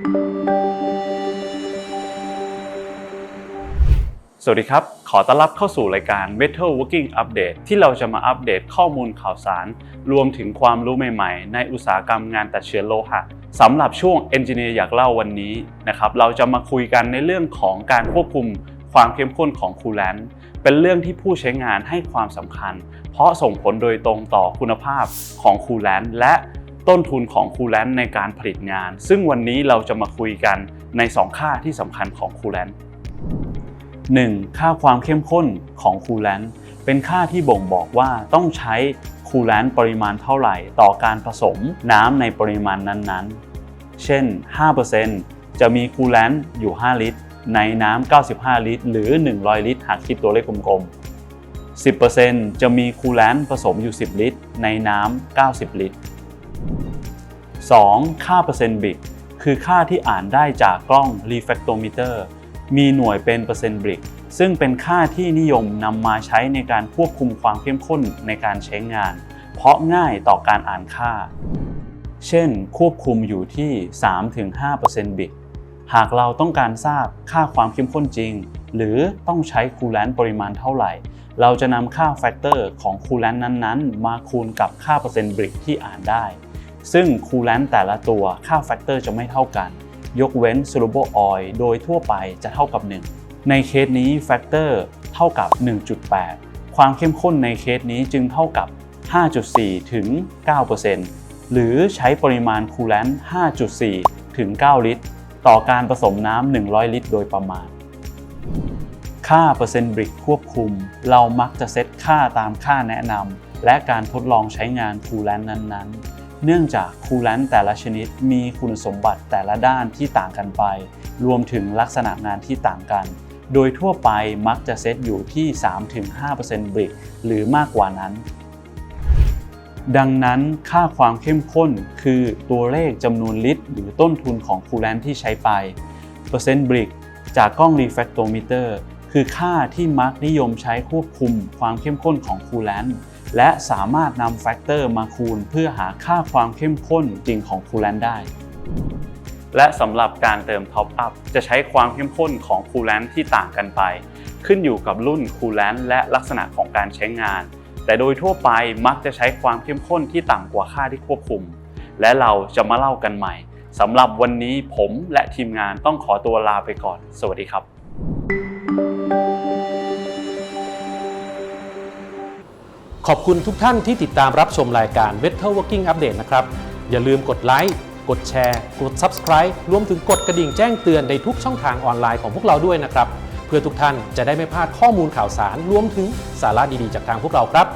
สวัสดีครับ ขอต้อนรับเข้าสู่รายการ Metal Working Update ที่เราจะมาอัปเดตข้อมูลข่าวสาร รวมถึงความรู้ใหม่ๆ ในอุตสาหกรรมงานตัดเชื้อโลหะสำหรับช่วง Engineer อยากเล่าวันนี้นะครับเราจะมาคุยกันในเรื่องของการควบคุมความเข้มข้นของคูลแลนต์เป็นเรื่องที่ผู้ใช้งานให้ความสำคัญ เพราะส่งผลโดยตรงต่อคุณภาพของคูลแลนต์และ ต้นทุนของคูลแลนต์ในการผลิตงาน ซึ่งวันนี้เราจะมาคุยกันใน 2 ค่าที่สำคัญของคูลแลนต์ 1. ค่าความเข้มข้นของคูลแลนต์เป็นค่าที่บ่งบอกว่าต้องใช้คูลแลนต์ปริมาณเท่าไหร่ ต่อการผสมน้ำในปริมาณนั้นๆ เช่น 5%จะมีคูลแลนต์อยู่ 5 ลิตร ในน้ำ 95 ลิตร หรือ 100 ลิตร หากคิดตัวเลขกลมๆ 10%จะมีคูลแลนต์ผสมอยู่ 10 ลิตร ในน้ำ 90 ลิตร 2. ค่าเปอร์เซ็นต์บิกคือค่าที่อ่านได้จากกล้อง refractometer มีหน่วยเป็นเปอร์เซ็นต์บิกซึ่งเป็นค่าที่นิยมนำมาใช้ในการควบคุมความเข้มข้นในการใช้งาน เพราะง่ายต่อการอ่านค่า เช่น ควบคุมอยู่ที่ 3-5%บิกหากเราต้องการทราบค่าความเข้มข้นจริง หรือต้องใช้คูลแลนต์ปริมาณเท่าไหร่ เราจะนำค่าแฟกเตอร์ของคูลแลนต์นั้นๆ มาคูณกับค่าเปอร์เซ็นต์บริกที่อ่านได้ ซึ่งคูลแลนต์แต่ละตัวค่าแฟกเตอร์จะไม่เท่ากัน ยกเว้น soluble oil โดยทั่วไปจะเท่ากับ 1 ในเคสนี้แฟกเตอร์เท่ากับ 1.8 ความเข้มข้นในเคสนี้จึงเท่ากับ 5.4 ถึง 9%หรือใช้ปริมาณคูลแลนต์ 5.4 ถึง 9 ลิตร ต่อการผสมน้ำ 100 ลิตร โดยประมาณ ค่าเปอร์เซ็นต์บริกควบคุม เรามักจะเซตค่าตามค่าแนะนำและการทดลองใช้งานคูลแลนต์นั้นๆ เนื่องจากคูลแลนต์แต่ละชนิดมีคุณสมบัติแต่ละด้านที่ต่างกันไป รวมถึงลักษณะงานที่ต่างกัน โดยทั่วไปมักจะเซตอยู่ที่ 3-5%บริก หรือมากกว่านั้น ดังนั้นค่าความเข้มข้นคือตัวเลขจำนวนลิตร หรือต้นทุนของคูลแลนต์ที่ใช้ไป เปอร์เซ็นต์บริก จากกล้อง refractometer คือค่าที่มักนิยมใช้ควบคุมความเข้มข้นของคูลแลนต์ และสามารถนำแฟกเตอร์มาคูณเพื่อหาค่าความเข้มข้นจริงของคูลแลนต์ได้ และสำหรับการเติมท็อปอัพจะใช้ความเข้มข้นของคูลแลนต์ที่ต่างกันไป ขึ้นอยู่กับรุ่นคูลแลนต์และลักษณะของการใช้งาน แต่โดยทั่วไปมักจะใช้ความเข้มข้นที่ต่ำกว่าค่าที่ควบคุม และเราจะมาเล่ากันใหม่สำหรับวันนี้ผมและทีมงานต้องขอตัวลาไปก่อน สวัสดีครับ ขอบคุณทุกท่านที่ติดตามรับชมรายการ Metal Working Update นะครับ อย่าลืมกดไลค์ กดแชร์ กด Subscribe รวมถึงกดกระดิ่งแจ้งเตือนในทุกช่องทางออนไลน์ของพวกเราด้วยนะครับ เพื่อทุกท่านจะได้ไม่พลาดข้อมูลข่าวสาร รวมถึงสาระดีๆ จากทางพวกเราครับ